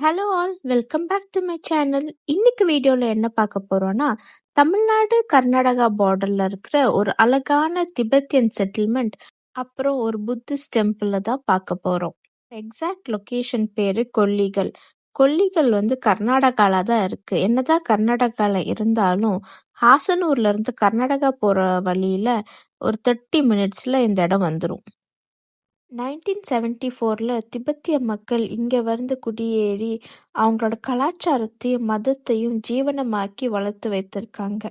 Hello all welcome back to my channel இன்னைக்கு வீடியோவில் என்ன பார்க்க போறோம்னா தமிழ்நாடு கர்நாடகா பார்டர்ல இருக்கிற ஒரு அழகான திபெத்தியன் செட்டில்மெண்ட் அப்புறம் ஒரு புத்திஸ்ட் டெம்பிள் தான் பார்க்க போறோம். எக்ஸாக்ட் லொக்கேஷன் பேரு கொல்லிகள். கொல்லிகள் வந்து கர்நாடகால தான் இருக்கு. என்னதான் கர்நாடகால இருந்தாலும் ஹாசனூர்ல இருந்து கர்நாடகா போற வழியில ஒரு தேர்ட்டி மினிட்ஸ்ல இந்த இடம் வந்துடும் நைன்டீன் செவன்டி ஃபோரில் திபெத்திய மக்கள் இங்கே வந்து குடியேறி அவங்களோட கலாச்சாரத்தையும் மதத்தையும் ஜீவனமாக்கி வளர்த்து வைத்திருக்காங்க.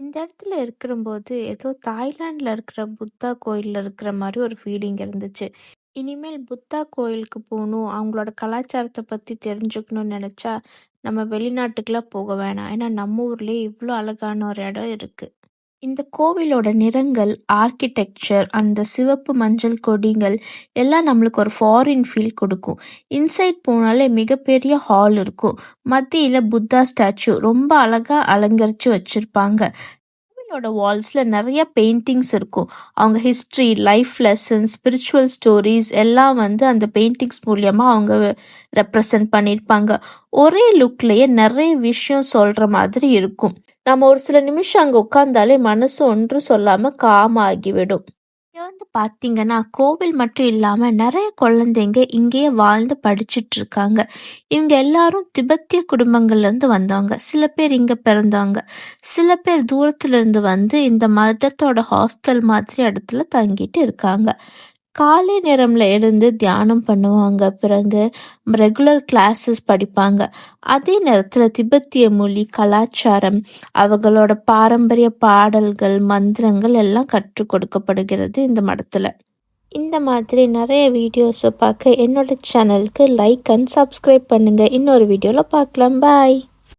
இந்த இடத்துல இருக்கிறபோது ஏதோ தாய்லாண்டில் இருக்கிற புத்தா கோயிலில் இருக்கிற மாதிரி ஒரு ஃபீலிங் இருந்துச்சு. இனிமேல் புத்தா கோயிலுக்கு போகணும் அவங்களோட கலாச்சாரத்தை பற்றி தெரிஞ்சுக்கணும்னு நினச்சா நம்ம வெளிநாட்டுக்கெல்லாம் போக வேணாம். ஏன்னா நம்ம ஊர்லேயே இவ்வளோ அழகான ஒரு இடம் இருக்குது இந்த கோவிலோட நிறங்கள், ஆர்க்கிடெக்சர், அந்த சிவப்பு, மஞ்சள் கொடிகள் எல்லாம் நம்மளுக்கு ஒரு ஃபாரின் ஃபீல் கொடுக்கும். இன்சைட் போனாலே மிகப்பெரிய ஹால் இருக்கும். மத்தியில புத்தா ஸ்டாச்சு ரொம்ப அழகா அலங்கரிச்சு வச்சிருப்பாங்க. கோவிலோட வால்ஸ்ல நிறைய பெயிண்டிங்ஸ் இருக்கும். அவங்க history, life lessons, spiritual stories எல்லாம் வந்து அந்த பெயிண்டிங்ஸ் மூலியமா அவங்க ரெப்ரசன்ட் பண்ணியிருப்பாங்க. ஒரே லுக்லயே நிறைய விஷயம் சொல்ற மாதிரி இருக்கும். நம்ம ஒரு சில நிமிஷம் அங்கே உட்கார்ந்தாலே மனசு ஒன்று சொல்லாமல் காமாகிவிடும் வந்து பார்த்தீங்கன்னா கோவில் மட்டும் இல்லாமல் நிறைய குழந்தைங்க இங்கேயே வாழ்ந்து படிச்சுட்டு இருக்காங்க. இவங்க எல்லாரும் திபெத்திய குடும்பங்கள்லேருந்து வந்தவங்க. சில பேர் இங்கே பிறந்தவங்க. சில பேர் தூரத்துலேருந்து வந்து இந்த மதத்தோட ஹாஸ்டல் மாதிரி இடத்துல தங்கிட்டு இருக்காங்க. காலை நேரம்ல இருந்து தியானம் பண்ணுவாங்க. பிறகு ரெகுலர் கிளாஸஸ் படிப்பாங்க. அதே நேரத்துல திபெத்திய மொழி, கலாச்சாரம், அவங்களோட பாரம்பரிய பாடல்கள், மந்திரங்கள் எல்லாம் கற்றுக் கொடுக்கப்படுகிறது இந்த மடத்துல. இந்த மாதிரி நிறைய வீடியோஸை பார்க்க என்னோட சேனலுக்கு லைக் அண்ட் சப்ஸ்கிரைப் பண்ணுங்க. இன்னொரு வீடியோல பார்க்கலாம். பாய்